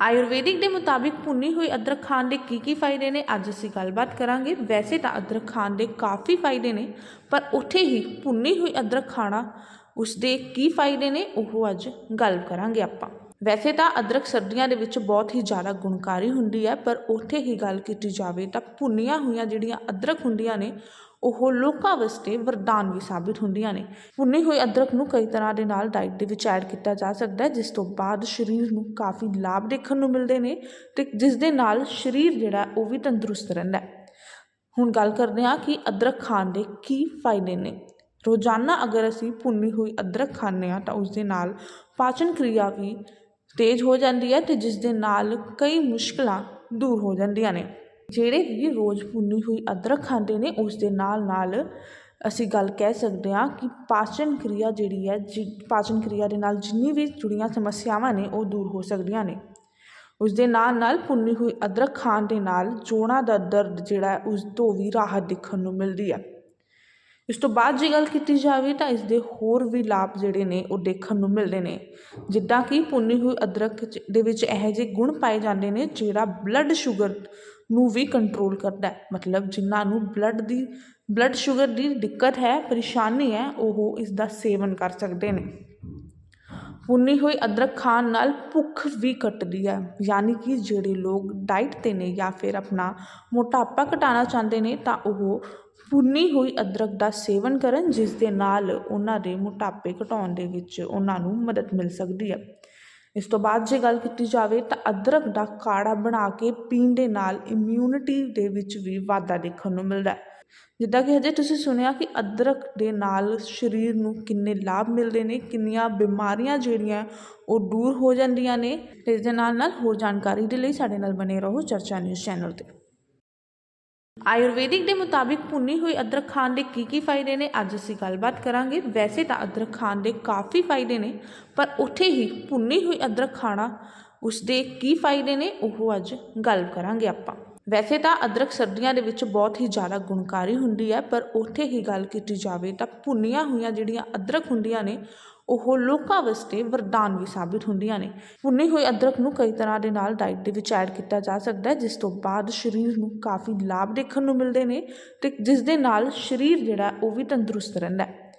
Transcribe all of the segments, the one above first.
ਆਯੁਰਵੈਦਿਕ ਦੇ ਮੁਤਾਬਿਕ ਭੁੰਨੀ ਹੋਈ ਅਦਰਕ ਖਾਣ ਦੇ ਕੀ ਕੀ ਫਾਇਦੇ ਨੇ? ਅੱਜ ਅਸੀਂ ਗੱਲਬਾਤ ਕਰਾਂਗੇ। ਵੈਸੇ ਤਾਂ ਅਦਰਕ ਖਾਣ ਦੇ ਕਾਫੀ ਫਾਇਦੇ ਨੇ, ਪਰ ਉੱਥੇ ਹੀ ਭੁੰਨੀ ਹੋਈ ਅਦਰਕ ਖਾਣਾ ਉਸ ਦੇ ਕੀ ਫਾਇਦੇ ਨੇ, ਉਹ ਅੱਜ ਗੱਲ ਕਰਾਂਗੇ ਆਪਾਂ। ਵੈਸੇ ਤਾਂ ਅਦਰਕ ਸਰਦੀਆਂ ਦੇ ਵਿੱਚ ਬਹੁਤ ਹੀ ਜ਼ਿਆਦਾ ਗੁਣਕਾਰੀ ਹੁੰਦੀ ਹੈ, ਪਰ ਉੱਥੇ ਹੀ ਗੱਲ ਕੀਤੀ ਜਾਵੇ ਤਾਂ ਭੁੰਨੀਆਂ ਹੋਈਆਂ ਜਿਹੜੀਆਂ ਅਦਰਕ ਹੁੰਦੀਆਂ ਨੇ ਉਹ ਲੋਕਾਂ ਵਾਸਤੇ ਵਰਦਾਨ ਵੀ ਸਾਬਿਤ ਹੁੰਦੀਆਂ ਨੇ। ਭੁੰਨੀ ਹੋਈ ਅਦਰਕ ਨੂੰ ਕਈ ਤਰ੍ਹਾਂ ਦੇ ਨਾਲ ਡਾਈਟ ਦੇ ਵਿੱਚ ਐਡ ਕੀਤਾ ਜਾ ਸਕਦਾ ਹੈ, ਜਿਸ ਤੋਂ ਬਾਅਦ ਸਰੀਰ ਨੂੰ ਕਾਫੀ ਲਾਭ ਦੇਖਣ ਨੂੰ ਮਿਲਦੇ ਨੇ ਤੇ ਜਿਸ ਦੇ ਨਾਲ ਸਰੀਰ ਜਿਹੜਾ ਉਹ ਵੀ ਤੰਦਰੁਸਤ ਰਹਿੰਦਾ ਹੈ। ਹੁਣ ਗੱਲ ਕਰਦੇ ਹਾਂ ਕਿ ਅਦਰਕ ਖਾਣ ਦੇ ਕੀ ਫਾਇਦੇ ਨੇ। ਰੋਜ਼ਾਨਾ ਅਗਰ ਅਸੀਂ ਭੁੰਨੀ ਹੋਈ ਅਦਰਕ ਖਾਂਦੇ ਹਾਂ ਤਾਂ ਉਸ ਦੇ ਨਾਲ ਪਾਚਨ ਕਿਰਿਆ ਵੀ ਤੇਜ਼ ਹੋ ਜਾਂਦੀ ਹੈ ਤੇ ਜਿਸ ਦੇ ਨਾਲ ਕਈ ਮੁਸ਼ਕਲਾਂ ਦੂਰ ਹੋ ਜਾਂਦੀਆਂ ਨੇ। ਜਿਹੜੇ ਵੀ ਰੋਜ਼ ਭੁੰਨੀ ਹੋਈ ਅਦਰਕ ਖਾਂਦੇ ਨੇ, ਉਸ ਦੇ ਨਾਲ ਨਾਲ ਅਸੀਂ ਗੱਲ ਕਹਿ ਸਕਦੇ ਹਾਂ ਕਿ ਪਾਚਨ ਕਿਰਿਆ ਜਿਹੜੀ ਹੈ, ਜਿ, ਪਾਚਨ ਕਿਰਿਆ ਦੇ ਨਾਲ ਜਿੰਨੀ ਵੀ ਜੁੜੀਆਂ ਸਮੱਸਿਆਵਾਂ ਨੇ, ਉਹ ਦੂਰ ਹੋ ਸਕਦੀਆਂ ਨੇ। ਉਸ ਦੇ ਨਾਲ ਨਾਲ ਭੁੰਨੀ ਹੋਈ ਅਦਰਕ ਖਾਣ ਦੇ ਨਾਲ ਜੋੜਾਂ ਦਾ ਦਰਦ ਜਿਹੜਾ ਉਸ ਤੋਂ ਵੀ ਰਾਹਤ ਦੇਖਣ ਨੂੰ ਮਿਲਦੀ ਹੈ। ਇਸ ਤੋਂ ਬਾਅਦ ਜੇ ਗੱਲ ਕੀਤੀ ਜਾਵੇ ਤਾਂ ਇਸ ਦੇ ਹੋਰ ਵੀ ਲਾਭ ਜਿਹੜੇ ਨੇ, ਉਹ ਦੇਖਣ ਨੂੰ ਮਿਲਦੇ ਨੇ। ਜਿੱਦਾਂ ਕਿ ਭੁੰਨੀ ਹੋਈ ਅਦਰਕ ਦੇ ਵਿੱਚ ਇਹੋ ਜਿਹੇ ਗੁਣ ਪਾਏ ਜਾਂਦੇ ਨੇ, ਜਿਹੜਾ ਬਲੱਡ ਸ਼ੂਗਰ ਨੂੰ ਵੀ ਕੰਟਰੋਲ ਕਰਦਾ ਮਤਲਬ ਜਿਨ੍ਹਾਂ ਨੂੰ ਬਲੱਡ ਦੀ ਬਲੱਡ ਸ਼ੂਗਰ ਦੀ ਦਿੱਕਤ ਹੈ, ਪਰੇਸ਼ਾਨੀ ਹੈ, ਉਹ ਇਸ ਦਾ ਸੇਵਨ ਕਰ ਸਕਦੇ ਨੇ। ਭੁੰਨੀ ਹੋਈ ਅਦਰਕ ਖਾਣ ਨਾਲ ਭੁੱਖ ਵੀ ਘਟਦੀ ਹੈ। ਯਾਨੀ ਕਿ ਜਿਹੜੇ ਲੋਕ ਡਾਈਟ ਤੇ ਨੇ ਜਾਂ ਫਿਰ ਆਪਣਾ ਮੋਟਾਪਾ ਘਟਾਉਣਾ ਚਾਹੁੰਦੇ ਨੇ, ਤਾਂ ਉਹ ਭੁੰਨੀ ਹੋਈ ਅਦਰਕ ਦਾ ਸੇਵਨ ਕਰਨ ਜਿਸ ਦੇ ਨਾਲ ਉਹਨਾਂ ਦੇ ਮੋਟਾਪੇ ਘਟਾਉਣ ਦੇ ਵਿੱਚ ਉਹਨਾਂ ਨੂੰ ਮਦਦ ਮਿਲ ਸਕਦੀ ਹੈ। ਇਸ ਤੋਂ ਬਾਅਦ ਜੇ ਗੱਲ ਕੀਤੀ ਜਾਵੇ ਤਾਂ ਅਦਰਕ ਦਾ ਕਾੜਾ ਬਣਾ ਕੇ ਪੀਣ ਦੇ ਨਾਲ ਇਮਿਊਨਿਟੀ ਦੇ ਵਿੱਚ ਵੀ ਵਾਧਾ ਦੇਖਣ ਨੂੰ ਮਿਲਦਾ ਹੈ। ਜਿੱਦਾਂ ਕਿ ਹਜੇ ਤੁਸੀਂ ਸੁਣਿਆ ਕਿ ਅਦਰਕ ਦੇ ਨਾਲ ਸਰੀਰ ਨੂੰ ਕਿੰਨੇ ਲਾਭ ਮਿਲਦੇ ਨੇ, ਕਿੰਨੀਆਂ ਬਿਮਾਰੀਆਂ ਜਿਹੜੀਆਂ ਉਹ ਦੂਰ ਹੋ ਜਾਂਦੀਆਂ ਨੇ ਇਸ ਦੇ ਨਾਲ ਨਾਲ ਹੋਰ ਜਾਣਕਾਰੀ ਦੇ ਲਈ ਸਾਡੇ ਨਾਲ ਬਨੇ ਰਹੋ ਚਰਚਾ ਨਿਊਜ਼ ਚੈਨਲ ਤੇ। ਆਯੁਰਵੈਦਿਕ ਦੇ ਮੁਤਾਬਿਕ ਭੁੰਨੀ ਹੋਈ ਅਦਰਕ ਖਾਣ ਦੇ ਕੀ ਕੀ ਫਾਇਦੇ ਨੇ? ਅੱਜ ਅਸੀਂ ਗੱਲਬਾਤ ਕਰਾਂਗੇ। ਵੈਸੇ ਤਾਂ ਅਦਰਕ ਖਾਣ ਦੇ ਕਾਫੀ ਫਾਇਦੇ ਨੇ, ਪਰ ਉੱਥੇ ਹੀ ਭੁੰਨੀ ਹੋਈ ਅਦਰਕ ਖਾਣਾ ਉਸ ਦੇ ਕੀ ਫਾਇਦੇ ਨੇ, ਉਹ ਅੱਜ ਗੱਲ ਕਰਾਂਗੇ ਆਪਾਂ। ਵੈਸੇ ਤਾਂ ਅਦਰਕ ਸਰਦੀਆਂ ਦੇ ਵਿੱਚ ਬਹੁਤ ਹੀ ਜ਼ਿਆਦਾ ਗੁਣਕਾਰੀ ਹੁੰਦੀ ਹੈ, ਪਰ ਉੱਥੇ ਹੀ ਗੱਲ ਕੀਤੀ ਜਾਵੇ ਤਾਂ ਭੁੰਨੀਆਂ ਹੋਈਆਂ ਜਿਹੜੀਆਂ ਅਦਰਕ ਹੁੰਦੀਆਂ ਨੇ ਉਹ ਲੋਕਾਂ ਵਾਸਤੇ ਵਰਦਾਨ ਵੀ ਸਾਬਿਤ ਹੁੰਦੀਆਂ ਨੇ। ਭੁੰਨੀ ਹੋਈ ਅਦਰਕ ਨੂੰ ਕਈ ਤਰ੍ਹਾਂ ਦੇ ਨਾਲ ਡਾਈਟ ਦੇ ਵਿੱਚ ਐਡ ਕੀਤਾ ਜਾ ਸਕਦਾ ਹੈ, ਜਿਸ ਤੋਂ ਬਾਅਦ ਸਰੀਰ ਨੂੰ ਕਾਫੀ ਲਾਭ ਦੇਖਣ ਨੂੰ ਮਿਲਦੇ ਨੇ ਤੇ ਜਿਸ ਦੇ ਨਾਲ ਸਰੀਰ ਜਿਹੜਾ ਉਹ ਵੀ ਤੰਦਰੁਸਤ ਰਹਿੰਦਾ ਹੈ।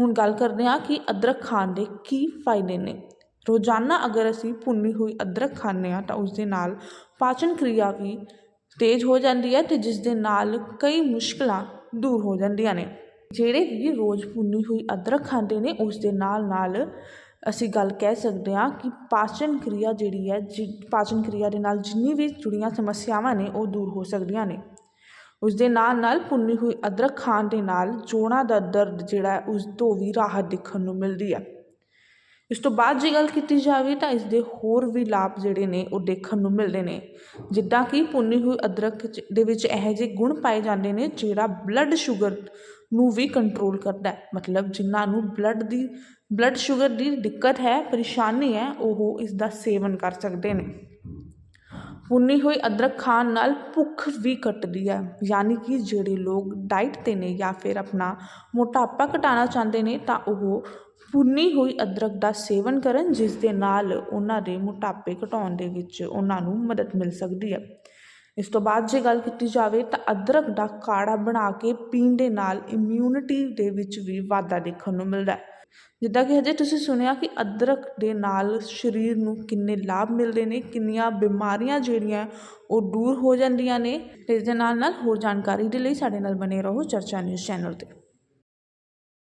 ਹੁਣ ਗੱਲ ਕਰਦੇ ਹਾਂ ਕਿ ਅਦਰਕ ਖਾਣ ਦੇ ਕੀ ਫਾਇਦੇ ਨੇ। ਰੋਜ਼ਾਨਾ ਅਗਰ ਅਸੀਂ ਭੁੰਨੀ ਹੋਈ ਅਦਰਕ ਖਾਂਦੇ ਹਾਂ ਤਾਂ ਉਸ ਦੇ ਨਾਲ ਪਾਚਨ ਕਿਰਿਆ ਵੀ ਤੇਜ਼ ਹੋ ਜਾਂਦੀ ਹੈ ਤੇ ਜਿਸ ਦੇ ਨਾਲ ਕਈ ਮੁਸ਼ਕਲਾਂ ਦੂਰ ਹੋ ਜਾਂਦੀਆਂ ਨੇ। ਜਿਹੜੇ ਵੀ ਰੋਜ਼ ਭੁੰਨੀ ਹੋਈ ਅਦਰਕ ਖਾਂਦੇ ਨੇ, ਉਸ ਦੇ ਨਾਲ ਨਾਲ ਅਸੀਂ ਗੱਲ ਕਹਿ ਸਕਦੇ ਹਾਂ ਕਿ ਪਾਚਨ ਕਿਰਿਆ ਜਿਹੜੀ ਹੈ, ਜਿ, ਪਾਚਨ ਕਿਰਿਆ ਦੇ ਨਾਲ ਜਿੰਨੀ ਵੀ ਜੁੜੀਆਂ ਸਮੱਸਿਆਵਾਂ ਨੇ, ਉਹ ਦੂਰ ਹੋ ਸਕਦੀਆਂ ਨੇ। ਉਸ ਦੇ ਨਾਲ ਨਾਲ ਭੁੰਨੀ ਹੋਈ ਅਦਰਕ ਖਾਣ ਦੇ ਨਾਲ ਜੋੜਾਂ ਦਾ ਦਰਦ ਜਿਹੜਾ ਹੈ, ਉਸ ਤੋਂ ਵੀ ਰਾਹਤ ਦੇਖਣ ਨੂੰ ਮਿਲਦੀ ਹੈ। ਇਸ ਤੋਂ ਬਾਅਦ ਜੇ ਗੱਲ ਕੀਤੀ ਜਾਵੇ ਤਾਂ ਇਸ ਦੇ ਹੋਰ ਵੀ ਲਾਭ ਜਿਹੜੇ ਨੇ, ਉਹ ਦੇਖਣ ਨੂੰ ਮਿਲਦੇ ਨੇ। ਜਿੱਦਾਂ ਕਿ ਭੁੰਨੀ ਹੋਈ ਅਦਰਕ ਦੇ ਵਿੱਚ ਇਹੋ ਜਿਹੇ ਗੁਣ ਪਾਏ ਜਾਂਦੇ ਨੇ, ਜਿਹੜਾ ਬਲੱਡ ਸ਼ੂਗਰ ਨੂੰ ਵੀ ਕੰਟਰੋਲ ਕਰਦਾ ਹੈ। ਮਤਲਬ ਜਿਨ੍ਹਾਂ ਨੂੰ ਬਲੱਡ ਦੀ ਬਲੱਡ ਸ਼ੂਗਰ ਦੀ ਦਿੱਕਤ ਹੈ, ਪਰੇਸ਼ਾਨੀ ਹੈ, ਉਹ ਇਸ ਦਾ ਸੇਵਨ ਕਰ ਸਕਦੇ ਨੇ। ਭੁੰਨੀ ਹੋਈ ਅਦਰਕ ਖਾਣ ਨਾਲ ਭੁੱਖ ਵੀ ਘਟਦੀ ਹੈ। ਯਾਨੀ ਕਿ ਜਿਹੜੇ ਲੋਕ ਡਾਈਟ ਤੇ ਨੇ ਜਾਂ ਫਿਰ ਆਪਣਾ ਮੋਟਾਪਾ ਘਟਾਉਣਾ ਚਾਹੁੰਦੇ ਨੇ, ਤਾਂ ਉਹ ਭੁੰਨੀ ਹੋਈ ਅਦਰਕ ਦਾ ਸੇਵਨ ਕਰਨ, ਜਿਸ ਦੇ ਨਾਲ ਉਹਨਾਂ ਦੇ ਮੋਟਾਪੇ ਘਟਾਉਣ ਦੇ ਵਿੱਚ ਉਹਨਾਂ ਨੂੰ ਮਦਦ ਮਿਲ ਸਕਦੀ ਹੈ। ਇਸ ਤੋਂ ਬਾਅਦ ਜੇ ਗੱਲ ਕੀਤੀ ਜਾਵੇ ਤਾਂ ਅਦਰਕ ਦਾ ਕਾੜਾ ਬਣਾ ਕੇ ਪੀਣ ਦੇ ਨਾਲ ਇਮਿਊਨਿਟੀ ਦੇ ਵਿੱਚ ਵੀ ਵਾਧਾ ਦੇਖਣ ਨੂੰ ਮਿਲਦਾ ਜਿੱਦਾਂ ਕਿ ਹਜੇ ਤੁਸੀਂ ਸੁਣਿਆ ਕਿ ਅਦਰਕ ਦੇ ਨਾਲ ਸਰੀਰ ਨੂੰ ਕਿੰਨੇ ਲਾਭ ਮਿਲਦੇ ਨੇ, ਕਿੰਨੀਆਂ ਬਿਮਾਰੀਆਂ ਜਿਹੜੀਆਂ ਉਹ ਦੂਰ ਹੋ ਜਾਂਦੀਆਂ ਨੇ ਇਸ ਦੇ ਨਾਲ ਨਾਲ ਹੋਰ ਜਾਣਕਾਰੀ ਦੇ ਲਈ ਸਾਡੇ ਨਾਲ ਬਨੇ ਰਹੋ ਚਰਚਾ ਨਿਊਜ਼ ਚੈਨਲ ਤੇ।